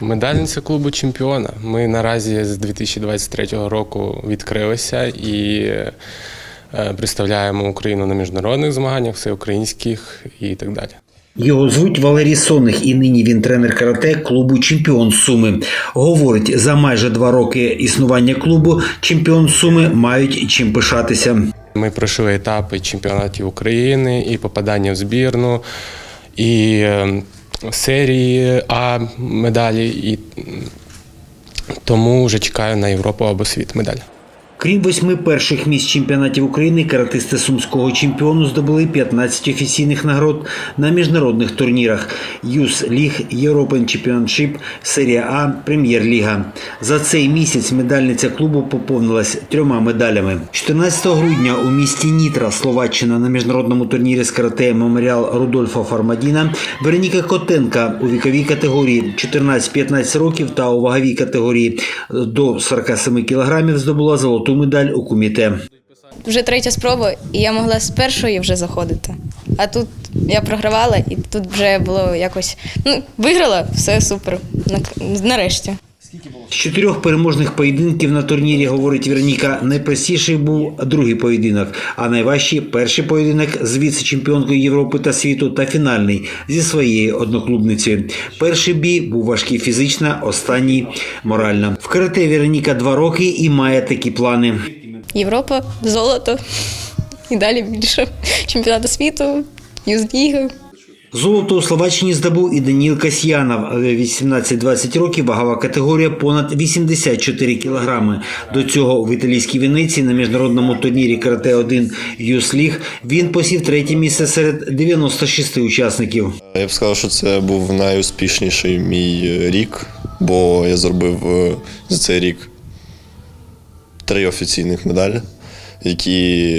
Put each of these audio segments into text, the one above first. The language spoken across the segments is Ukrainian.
Медальниця клубу чемпіона. Ми наразі з 2023 року відкрилися і е, представляємо Україну на міжнародних змаганнях, всеукраїнських і так далі. Його звуть Валерій Сонних, і нині він тренер карате клубу Чемпіон Суми. Говорить, за майже два роки існування клубу чемпіон Суми мають чим пишатися. Ми пройшли етапи чемпіонатів України і попадання в збірну, і е, серії А медалі, і тому вже чекаю на Європу або світ медаль. Крім восьми перших місць чемпіонатів України, каратисти сумського чемпіону здобули 15 офіційних нагород на міжнародних турнірах: Юс Ліг, European Championship, Серія А, Прем'єр-ліга. За цей місяць медальниця клубу поповнилась трьома медалями. 14 грудня у місті Нітра, Словаччина, на міжнародному турнірі з карате Меморіал Рудольфа Фармадіна Вероніка Котенка у віковій категорії 14-15 років та у ваговій категорії до 47 кілограмів здобула золоту медаль у куміте. Вже третя спроба, і я могла з першої вже заходити. А тут я програвала, і тут вже було якось ну, виграла, все супер. Нарешті. З чотирьох переможних поєдинків на турнірі, говорить Вероніка, найпростіший був другий поєдинок, а найважчий перший поєдинок з віце-чемпіонкою Європи та світу та фінальний зі своєю одноклубницею. Перший бій був важкий фізично, останній морально. В карате Вероніка два роки і має такі плани. Європа, золото і далі більше. Чемпіонату світу, Юзліга. Золото у Словаччині здобув і Даніл Касьянов. 18-20 років вагова категорія понад 84 кілограми. До цього в італійській Венеції на міжнародному турнірі карате 1 Юсліг він посів третє місце серед 96 учасників. Я б сказав, що це був найуспішніший мій рік, бо я зробив е, за цей рік три офіційних медалі, які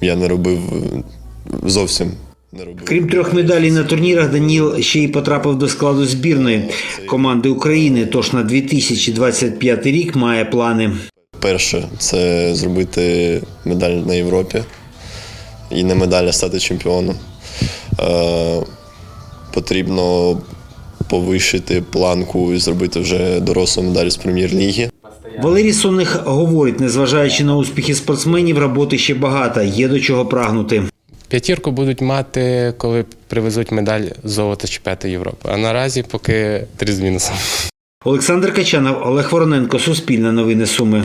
я не робив е, зовсім не робив. Крім трьох медалей на турнірах, Даніл ще й потрапив до складу збірної команди України. Тож на 2025 рік має плани. Перше це зробити медаль на Європі і не медаль, а стати чемпіоном. Е, потрібно повищити планку і зробити вже дорослу медаль з прем'єр-ліги. Валерій Сонних говорить, незважаючи на успіхи спортсменів, роботи ще багато, є до чого прагнути. П'ятірку будуть мати, коли привезуть медаль золота чемпіонату Європи. А наразі поки три з мінусом. Олександр Качанов, Олег Вороненко, Суспільне новини Суми.